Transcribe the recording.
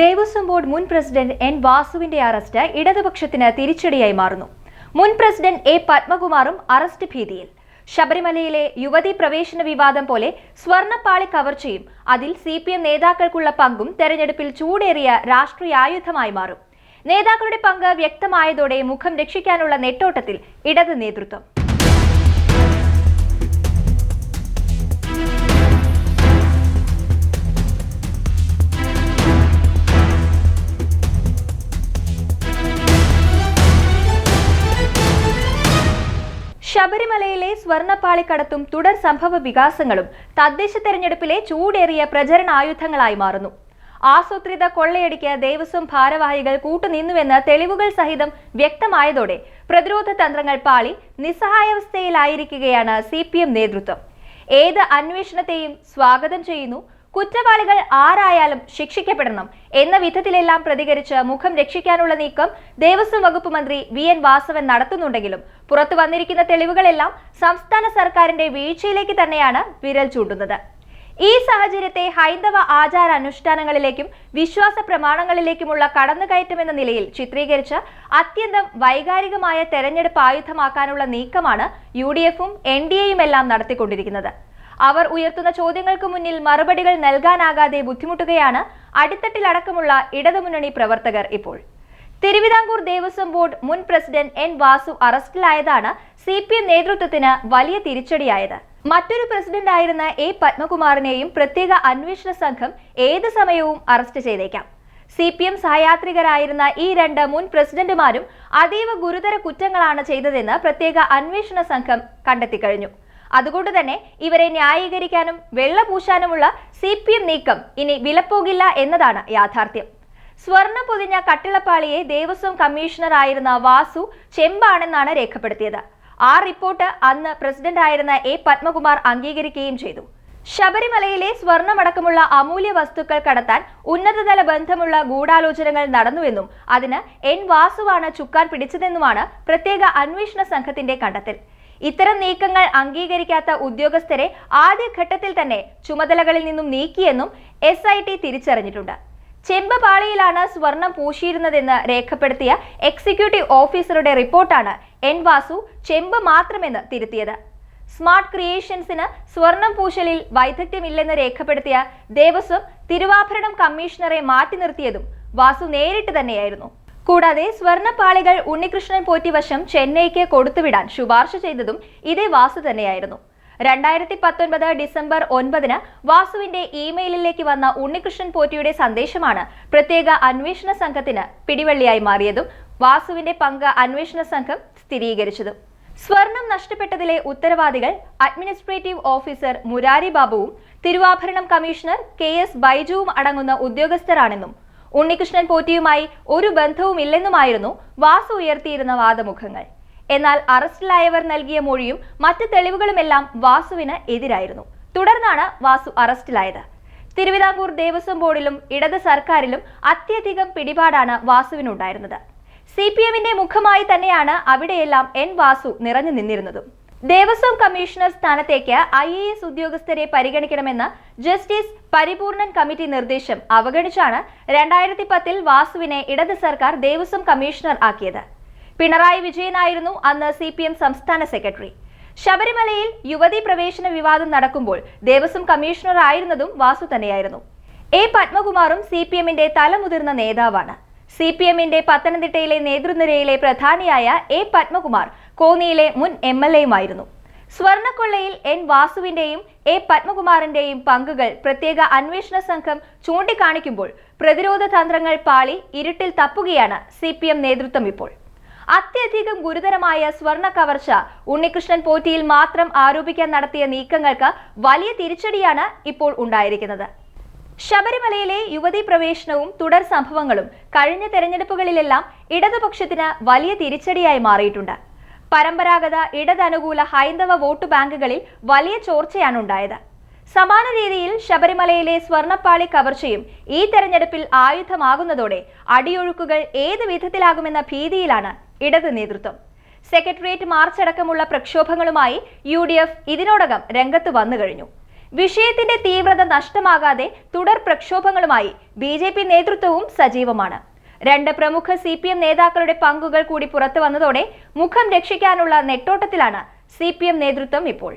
Devaswom board മുൻ president N വാസുവിന്റെ arrest ഇടതുപക്ഷത്തിന് തിരിച്ചടിയായി മാറുന്നു. മുൻ പ്രസിഡന്റ് എ പത്മകുമാറും അറസ്റ്റ് ഭീതിയിൽ. ശബരിമലയിലെ യുവതി പ്രവേശന വിവാദം പോലെ സ്വർണപ്പാളി കവർച്ചയും അതിൽ സി പി എം നേതാക്കൾക്കുള്ള പങ്കും തെരഞ്ഞെടുപ്പിൽ ചൂടേറിയ രാഷ്ട്രീയായുധമായി മാറും. നേതാക്കളുടെ പങ്ക് വ്യക്തമായതോടെ മുഖം രക്ഷിക്കാനുള്ള നെട്ടോട്ടത്തിൽ ഇടത് നേതൃത്വം. ശബരിമലയിലെ സ്വർണപ്പാളിക്കടത്തും തുടർ സംഭവ വികാസങ്ങളും തദ്ദേശ തെരഞ്ഞെടുപ്പിലെ ചൂടേറിയ പ്രചരണായുധങ്ങളായി മാറുന്നു. ആസൂത്രിത കൊള്ളയടിക്ക് ദേവസ്വം ഭാരവാഹികൾ കൂട്ടുനിന്നുവെന്ന് തെളിവുകൾ സഹിതം വ്യക്തമായതോടെ പ്രതിരോധ തന്ത്രങ്ങൾ പാളി നിസ്സഹായാവസ്ഥയിലായിരിക്കുകയാണ് സി നേതൃത്വം. ഏത് അന്വേഷണത്തെയും സ്വാഗതം ചെയ്യുന്നു കുറ്റവാളികൾ ആരായാലും ശിക്ഷിക്കപ്പെടണം എന്ന വിധത്തിലെല്ലാം പ്രതികരിച്ച് മുഖം രക്ഷിക്കാനുള്ള നീക്കം ദേവസ്വം വകുപ്പ് മന്ത്രി വി എൻ വാസവൻ നടത്തുന്നുണ്ടെങ്കിലും പുറത്തു വന്നിരിക്കുന്ന തെളിവുകളെല്ലാം സംസ്ഥാന സർക്കാരിന്റെ വീഴ്ചയിലേക്ക് തന്നെയാണ് വിരൽ ചൂണ്ടുന്നത്. ഈ സാഹചര്യത്തെ ഹൈന്ദവ ആചാര അനുഷ്ഠാനങ്ങളിലേക്കും വിശ്വാസ പ്രമാണങ്ങളിലേക്കുമുള്ള കടന്നുകയറ്റമെന്ന നിലയിൽ ചിത്രീകരിച്ച് അത്യന്തം വൈകാരികമായ തെരഞ്ഞെടുപ്പ് ആയുധമാക്കാനുള്ള നീക്കമാണ് യു ഡി എഫും എൻ ഡി എയും എല്ലാം നടത്തിക്കൊണ്ടിരിക്കുന്നത്. അവർ ഉയർത്തുന്ന ചോദ്യങ്ങൾക്ക് മുന്നിൽ മറുപടികൾ നൽകാനാകാതെ ബുദ്ധിമുട്ടുകയാണ് അടിത്തട്ടിലടക്കമുള്ള ഇടതുമുന്നണി പ്രവർത്തകർ ഇപ്പോൾ. തിരുവിതാംകൂർ ദേവസ്വം ബോർഡ് മുൻ പ്രസിഡന്റ് എൻ വാസു അറസ്റ്റിലായതാണ് സി പി എം നേതൃത്വത്തിന് വലിയ തിരിച്ചടിയായത്. മറ്റൊരു പ്രസിഡന്റ് ആയിരുന്ന എ പത്മകുമാറിനെയും പ്രത്യേക അന്വേഷണ സംഘം ഏത് സമയവും അറസ്റ്റ് ചെയ്തേക്കാം. സി പി എം സഹയാത്രികരായിരുന്ന ഈ രണ്ട് മുൻ പ്രസിഡന്റുമാരും അതീവ ഗുരുതര കുറ്റങ്ങളാണ് ചെയ്തതെന്ന് പ്രത്യേക അന്വേഷണ സംഘം കണ്ടെത്തിക്കഴിഞ്ഞു. അതുകൊണ്ട് തന്നെ ഇവരെ ന്യായീകരിക്കാനും വെള്ളപൂശാനുമുള്ള സി പി എം നീക്കം ഇനി വിലപ്പോകില്ല എന്നതാണ് യാഥാർത്ഥ്യം. സ്വർണം പൊതിഞ്ഞ കട്ടിളപ്പാളിയെ ദേവസ്വം കമ്മീഷണർ ആയിരുന്ന വാസു ചെമ്പാണെന്നാണ് രേഖപ്പെടുത്തിയത്. ആ റിപ്പോർട്ട് അന്ന് പ്രസിഡന്റ് ആയിരുന്ന എ പത്മകുമാർ അംഗീകരിക്കുകയും ചെയ്തു. ശബരിമലയിലെ സ്വർണമടക്കമുള്ള അമൂല്യ വസ്തുക്കൾ കടത്താൻ ഉന്നതതല ബന്ധമുള്ള ഗൂഢാലോചനകൾ നടന്നുവെന്നും അതിന് എൻ വാസുവാണ് ചുക്കാൻ പിടിച്ചതെന്നുമാണ് പ്രത്യേക അന്വേഷണ സംഘത്തിന്റെ കണ്ടെത്തൽ. ഇത്തരം നീക്കങ്ങൾ അംഗീകരിക്കാത്ത ഉദ്യോഗസ്ഥരെ ആദ്യഘട്ടത്തിൽ തന്നെ ചുമതലകളിൽ നിന്നും നീക്കിയെന്നും എസ് ഐ ടി തിരിച്ചറിഞ്ഞിട്ടുണ്ട്. ചെമ്പ് പാളിയിലാണ് സ്വർണം പൂശിയിരുന്നതെന്ന് രേഖപ്പെടുത്തിയ എക്സിക്യൂട്ടീവ് ഓഫീസറുടെ റിപ്പോർട്ടാണ് എൻ വാസു ചെമ്പ് മാത്രമെന്ന് തിരുത്തിയത്. സ്മാർട്ട് ക്രിയേഷൻസിന് സ്വർണം പൂശലിൽ വൈദഗ്ധ്യമില്ലെന്ന് രേഖപ്പെടുത്തിയ ദേവസ്വം തിരുവാഭരണം കമ്മീഷണറെ മാറ്റി നിർത്തിയതും വാസു നേരിട്ട് തന്നെയായിരുന്നു. കൂടാതെ സ്വർണപ്പാളികൾ ഉണ്ണികൃഷ്ണൻ പോറ്റി വശം ചെന്നൈക്ക് കൊടുത്തുവിടാൻ ശുപാർശ ചെയ്തതും ഇതേ വാസു തന്നെയായിരുന്നു. രണ്ടായിരത്തി പത്തൊൻപത് ഡിസംബർ ഒൻപതിന് വാസുവിന്റെ ഇമെയിലിലേക്ക് വന്ന ഉണ്ണികൃഷ്ണൻ പോറ്റിയുടെ സന്ദേശമാണ് പ്രത്യേക അന്വേഷണ സംഘത്തിന് പിടിവള്ളിയായി മാറിയതും വാസുവിന്റെ പങ്ക് അന്വേഷണ സംഘം സ്ഥിരീകരിച്ചതും. സ്വർണം നഷ്ടപ്പെട്ടതിലെ ഉത്തരവാദികൾ അഡ്മിനിസ്ട്രേറ്റീവ് ഓഫീസർ മുരാരി ബാബുവും തിരുവാഭരണം കമ്മീഷണർ കെ എസ് ബൈജുവും അടങ്ങുന്ന ഉദ്യോഗസ്ഥരാണെന്നും ഉണ്ണികൃഷ്ണൻ പോറ്റിയുമായി ഒരു ബന്ധവുമില്ലെന്നുമായിരുന്നു വാസു ഉയർത്തിയിരുന്ന വാദമുഖങ്ങൾ. എന്നാൽ അറസ്റ്റിലായവർ നൽകിയ മൊഴിയും മറ്റ് തെളിവുകളുമെല്ലാം വാസുവിന് എതിരായിരുന്നു. തുടർന്നാണ് വാസു അറസ്റ്റിലായത്. തിരുവിതാംകൂർ ദേവസ്വം ബോർഡിലും ഇടത് സർക്കാരിലും അത്യധികം പിടിപാടാണ് വാസുവിനുണ്ടായിരുന്നത്. സി പി എമ്മിന്റെ മുഖമായി തന്നെയാണ് അവിടെയെല്ലാം എൻ വാസു നിറഞ്ഞു നിന്നിരുന്നതും. ദേവസ്വം കമ്മീഷണർ സ്ഥാനത്തേക്ക് ഐ എ എസ് ഉദ്യോഗസ്ഥരെ പരിഗണിക്കണമെന്ന് ജസ്റ്റിസ് പരിപൂർണൻ കമ്മിറ്റി നിർദ്ദേശം അവഗണിച്ചാണ് രണ്ടായിരത്തി പത്തിൽ വാസുവിനെ ഇടത് സർക്കാർ ദേവസ്വം കമ്മീഷണർ ആക്കിയത്. പിണറായി വിജയനായിരുന്നു അന്ന് സി പി എം സംസ്ഥാന സെക്രട്ടറി. ശബരിമലയിൽ യുവതി പ്രവേശന വിവാദം നടക്കുമ്പോൾ ദേവസ്വം കമ്മീഷണർ ആയിരുന്നതും വാസു തന്നെയായിരുന്നു. എ പത്മകുമാറും സി പി എമ്മിന്റെ തലമുതിർന്ന നേതാവാണ്. സി പി എമ്മിന്റെ പത്തനംതിട്ടയിലെ നേതൃനിരയിലെ പ്രധാനിയായ എ പത്മകുമാർ കോന്നിയിലെ മുൻ എം എൽ എയുമായിരുന്നു. സ്വർണക്കൊള്ളയിൽ എൻ വാസുവിന്റെയും എ പത്മകുമാറിന്റെയും പങ്കുകൾ പ്രത്യേക അന്വേഷണ സംഘം ചൂണ്ടിക്കാണിക്കുമ്പോൾ പ്രതിരോധ തന്ത്രങ്ങൾ പാളി ഇരുട്ടിൽ തപ്പുകയാണ് സി പി എം നേതൃത്വം ഇപ്പോൾ. അത്യധികം ഗുരുതരമായ സ്വർണ കവർച്ച ഉണ്ണികൃഷ്ണൻ പോറ്റിയിൽ മാത്രം ആരോപിക്കാൻ നടത്തിയ നീക്കങ്ങൾക്ക് വലിയ തിരിച്ചടിയാണ് ഇപ്പോൾ ഉണ്ടായിരിക്കുന്നത്. ശബരിമലയിലെ യുവതി പ്രവേശനവും തുടർ സംഭവങ്ങളും കഴിഞ്ഞ തെരഞ്ഞെടുപ്പുകളിലെല്ലാം ഇടതുപക്ഷത്തിന് വലിയ തിരിച്ചടിയായി മാറിയിട്ടുണ്ട്. പരമ്പരാഗത ഇടതനുകൂല ഹൈന്ദവ വോട്ട് ബാങ്കുകളിൽ വലിയ ചോർച്ചയാണ് ഉണ്ടായത് സമാന രീതിയിൽ ശബരിമലയിലെ സ്വർണപ്പാളി കവർച്ചയും ഈ തെരഞ്ഞെടുപ്പിൽ ആയുധമാകുന്നതോടെ അടിയൊഴുക്കുകൾ ഏത് വിധത്തിലാകുമെന്ന ഭീതിയിലാണ് ഇടത് നേതൃത്വം. സെക്രട്ടേറിയറ്റ് മാർച്ച് അടക്കമുള്ള പ്രക്ഷോഭങ്ങളുമായി യു ഡി എഫ് ഇതിനോടകം രംഗത്ത് വന്നു കഴിഞ്ഞു. വിഷയത്തിന്റെ തീവ്രത നഷ്ടമാകാതെ തുടർ പ്രക്ഷോഭങ്ങളുമായി ബി നേതൃത്വവും സജീവമാണ്. രണ്ട് പ്രമുഖ സി പി എം നേതാക്കളുടെ പങ്കുകൾ കൂടി പുറത്തു വന്നതോടെ മുഖം രക്ഷിക്കാനുള്ള നെട്ടോട്ടത്തിലാണ് സി പി എം നേതൃത്വം ഇപ്പോൾ.